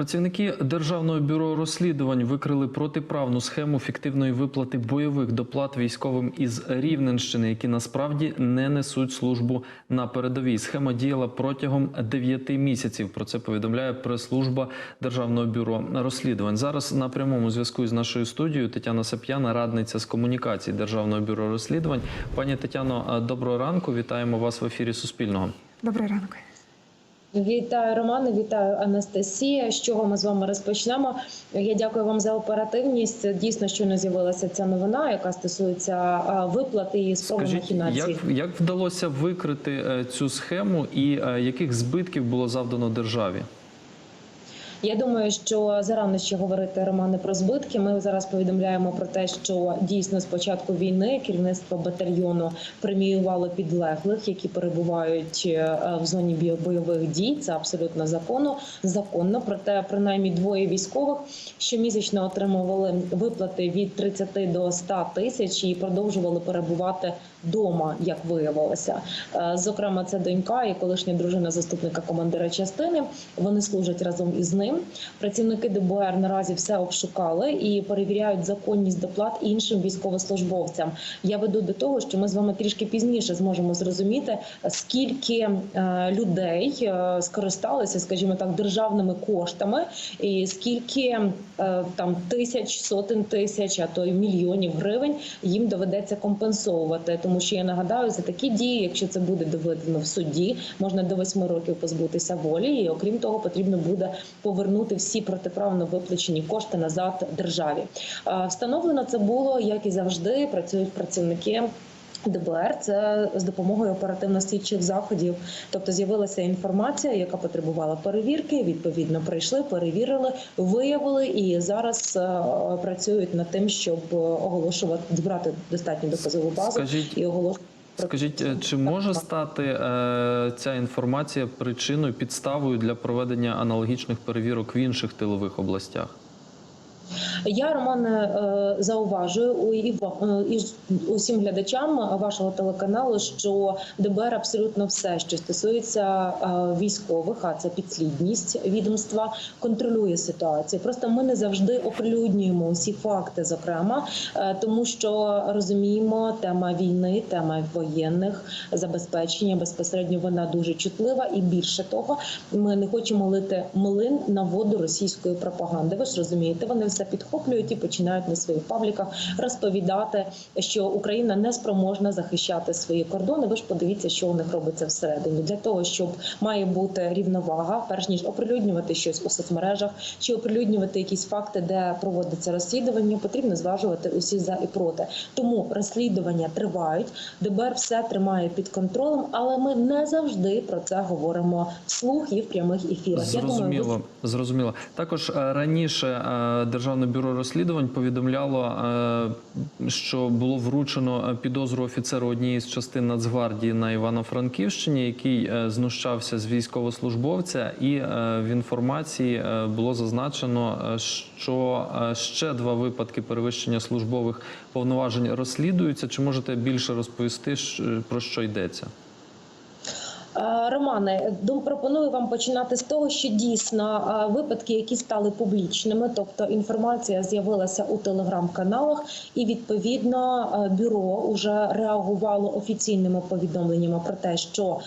Працівники Державного бюро розслідувань викрили протиправну схему фіктивної виплати бойових доплат військовим із Рівненщини, які насправді не несуть службу на передовій. Схема діяла протягом 9 місяців. Про це повідомляє прес-служба Державного бюро розслідувань. Зараз на прямому зв'язку з нашою студією Тетяна Сап'яна, радниця з комунікацій Державного бюро розслідувань. Пані Тетяно, доброго ранку. Вітаємо вас в ефірі Суспільного. Добрий ранок. Вітаю, Романе, вітаю Анастасія. З чого ми з вами розпочнемо? Я дякую вам за оперативність. Дійсно, щойно з'явилася ця новина, яка стосується виплати і спроби махінації. як, як вдалося викрити е, цю схему і е, яких збитків було завдано державі? Я думаю, що зарано ще говорити Романе про збитки. Ми зараз повідомляємо про те, що дійсно з початку війни керівництво батальйону преміювало підлеглих, які перебувають е, в зоні бойових дій. Це абсолютно законно. Законно, проте принаймні двоє військових щомісячно отримували виплати від 30 до 100 тисяч і продовжували перебувати вдома, як виявилося. Е, Зокрема, це донька і колишня дружина заступника командира частини. Вони служать разом із ним. Працівники ДБР наразі все обшукали і перевіряють законність доплат іншим військовослужбовцям. Я веду до того, що ми з вами трішки пізніше зможемо зрозуміти, скільки е, людей е, скористалися, скажімо так, державними коштами, і скільки е, там тисяч, сотень тисяч, а то й мільйонів гривень їм доведеться компенсовувати. Тому що я нагадаю, за такі дії, якщо це буде доведено в суді, можна до восьми років позбутися волі, і окрім того, потрібно буде повернути всі протиправно виплачені кошти назад державі. Встановлено це було як і завжди. Працюють працівники. ДБР це з допомогою оперативно-слідчих заходів, тобто з'явилася інформація, яка потребувала перевірки. Відповідно, прийшли, перевірили, виявили і зараз працюють над тим, щоб е, оголошувати зібрати достатню доказову базу Скажіть, і оголошувати. Скажіть, е, чи може стати е, ця інформація причиною, підставою для проведення аналогічних перевірок в інших тилових областях? Я Романе зауважую і е, усім глядачам вашого телеканалу, що ДБР абсолютно все, що стосується е, військових, а це підслідність відомства, контролює ситуацію. Просто ми не завжди оприлюднюємо усі факти, зокрема, е, тому що розуміємо, тема війни, тема воєнних забезпечення безпосередньо вона дуже чутлива, і більше того, ми не хочемо лити млин на воду російської пропаганди. Ви ж розумієте, вони все підхоплюють і починають на своїх пабліках розповідати, що Україна не спроможна захищати свої кордони. Ви ж подивіться, що у них робиться всередині. Для того щоб має бути рівновага, перш ніж оприлюднювати щось у соцмережах чи оприлюднювати якісь факти, де проводиться розслідування, потрібно зважувати усі за і проти. Тому розслідування тривають. ДБР все тримає під контролем, але ми не завжди про це говоримо вслух і в прямих ефірах. Я думаю, Зрозуміло, зрозуміло. Також е, раніше е, Державне бюро розслідувань повідомляло, е, що було вручено е, підозру офіцеру однієї з частин Нацгвардії на Івано-Франківщині, який е, знущався з військовослужбовця, і в інформації було зазначено, що ще два випадки перевищення службових повноважень розслідуються. Чи можете більше розповісти, про що йдеться? Романе, пропоную вам починати з того, що дійсно випадки, які стали публічними, тобто інформація з'явилася у телеграм-каналах, і відповідно бюро вже реагувало офіційними повідомленнями про те, що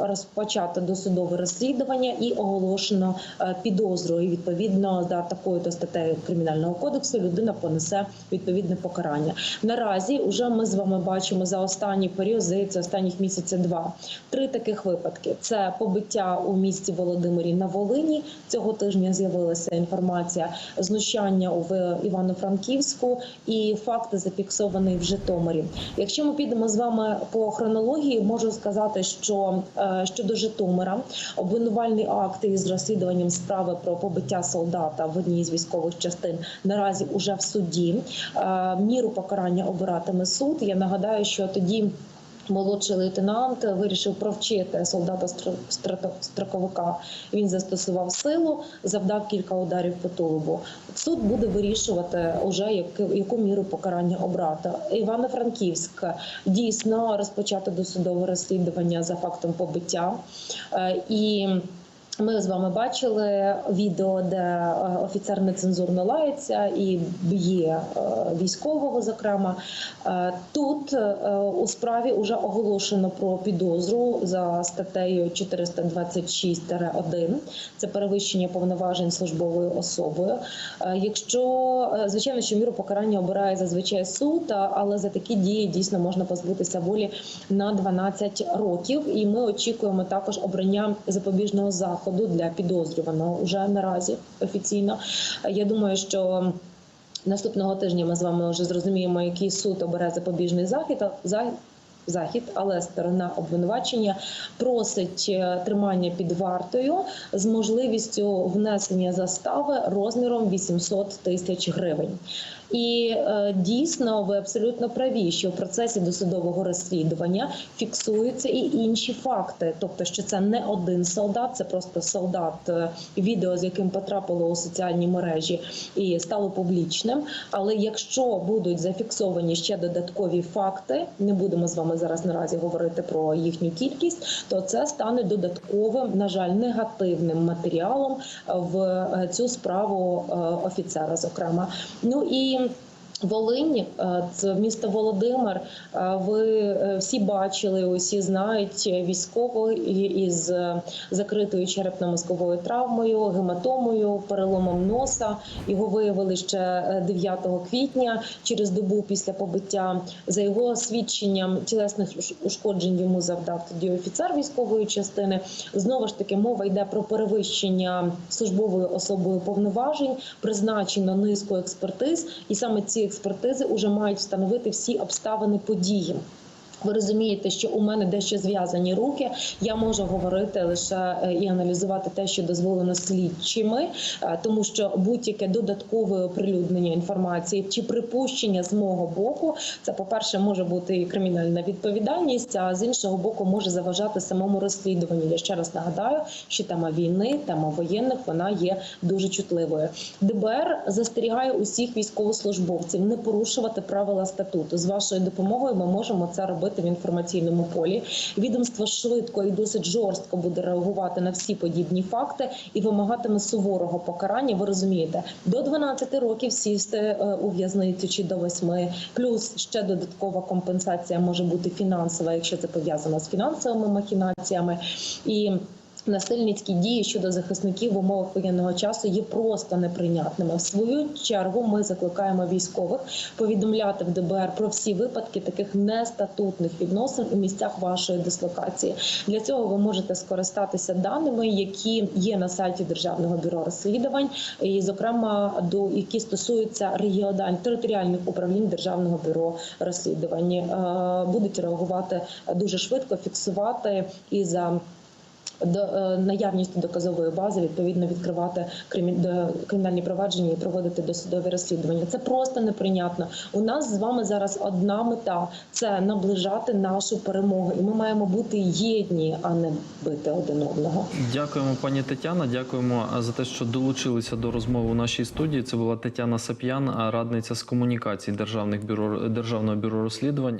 розпочато досудове розслідування і оголошено підозру. І відповідно за такою то статтею кримінального кодексу людина понесе відповідне покарання. Наразі вже ми з вами бачимо за останній період, здається, останніх місяця два три таких випадки: це побиття у місті Володимирі на Волині. Цього тижня з'явилася інформація знущання В- Івано-Франківську і факти зафіксовані в Житомирі. Якщо ми підемо з вами по хронології, можу сказати, що е, щодо Житомира обвинувальний акт із розслідуванням справи про побиття солдата в одній з військових частин наразі уже в суді. Е, Міру покарання обиратиме суд. Я нагадаю, що тоді. Молодший лейтенант вирішив провчити солдата стро- строковика. Він застосував силу, завдав кілька ударів по тулубу. Суд буде вирішувати уже яку, яку міру покарання обрати. Івано-Франківськ дійсно розпочато досудове розслідування за фактом побиття Е, і. Ми з вами бачили відео, де е, офіцер нецензурно лається і б'є е, військового. Зокрема, Е, тут у справі вже оголошено про підозру за статтею 426-1. Це перевищення повноважень службовою особою. Якщо звичайно, що міру покарання обирає зазвичай суд, але за такі дії дійсно можна позбутися волі на 12 років. І ми очікуємо також обрання запобіжного заходу для підозрюваного уже наразі офіційно. Я думаю, що. Наступного тижня ми з вами вже зрозуміємо, який суд обере запобіжний захід. Захід, але сторона обвинувачення просить е, тримання під вартою з можливістю внесення застави розміром 800 тисяч гривень. І е, дійсно ви абсолютно праві, що в процесі досудового розслідування фіксуються і інші факти, тобто, що це не один солдат, це просто солдат, е, відео з яким потрапило у соціальні мережі і стало публічним. Але якщо будуть зафіксовані ще додаткові факти, не будемо з вами зараз наразі говорити про їхню кількість, то це стане додатковим, на жаль, негативним матеріалом в е, цю справу офіцера, зокрема. Ну і Bye. Волинь, е, це місто Володимир. Е, Ви е, всі бачили, усі знають військового із е, закритою черепно-мозковою травмою, гематомою, переломом носа. Його виявили ще е, 9 квітня, через добу після побиття. За його свідченням тілесних ушкоджень йому завдав тоді офіцер військової частини. Знову ж таки, мова йде про перевищення службовою особою повноважень, призначено низку експертиз, і саме ці експертизи вже мають встановити всі обставини події. Ви розумієте, що у мене дещо зв'язані руки. Я можу говорити лише е, і аналізувати те, що дозволено слідчими, е, тому що будь-яке додаткове оприлюднення інформації чи припущення з мого боку, це по перше може бути і кримінальна відповідальність, а з іншого боку може заважати самому розслідуванню. Я ще раз нагадаю, що тема війни, тема воєнних, вона є дуже чутливою. ДБР застерігає усіх військовослужбовців не порушувати правила статуту. З вашою допомогою ми можемо це робити в інформаційному полі. Відомство швидко і досить жорстко буде реагувати на всі подібні факти і вимагатиме суворого покарання. Ви розумієте, до 12 років сісти е, у в'язницю чи до 8, плюс ще додаткова компенсація може бути фінансова, якщо це пов'язано з фінансовими махінаціями і. Насильницькі дії щодо захисників в умовах воєнного часу є просто неприйнятними. В свою чергу ми закликаємо військових повідомляти в ДБР про всі випадки таких нестатутних відносин у місцях вашої дислокації. Для цього ви можете скористатися даними, які є на сайті Державного бюро розслідувань, і зокрема до які стосуються регіональних територіальних управлінь Державного бюро розслідувань. Е, Будуть реагувати дуже швидко, фіксувати і за до е, наявністю доказової бази відповідно відкривати кримі- кримінальні провадження і проводити досудові розслідування. Це просто неприйнятно. У нас з вами зараз одна мета це наближати нашу перемогу, і ми маємо бути єдні, а не бити один одного. Дякуємо, пані Тетяна. Дякуємо за те, що долучилися до розмови у нашій студії. Це була Тетяна Сап'ян, радниця з комунікацій Державних бюро Державного бюро розслідувань.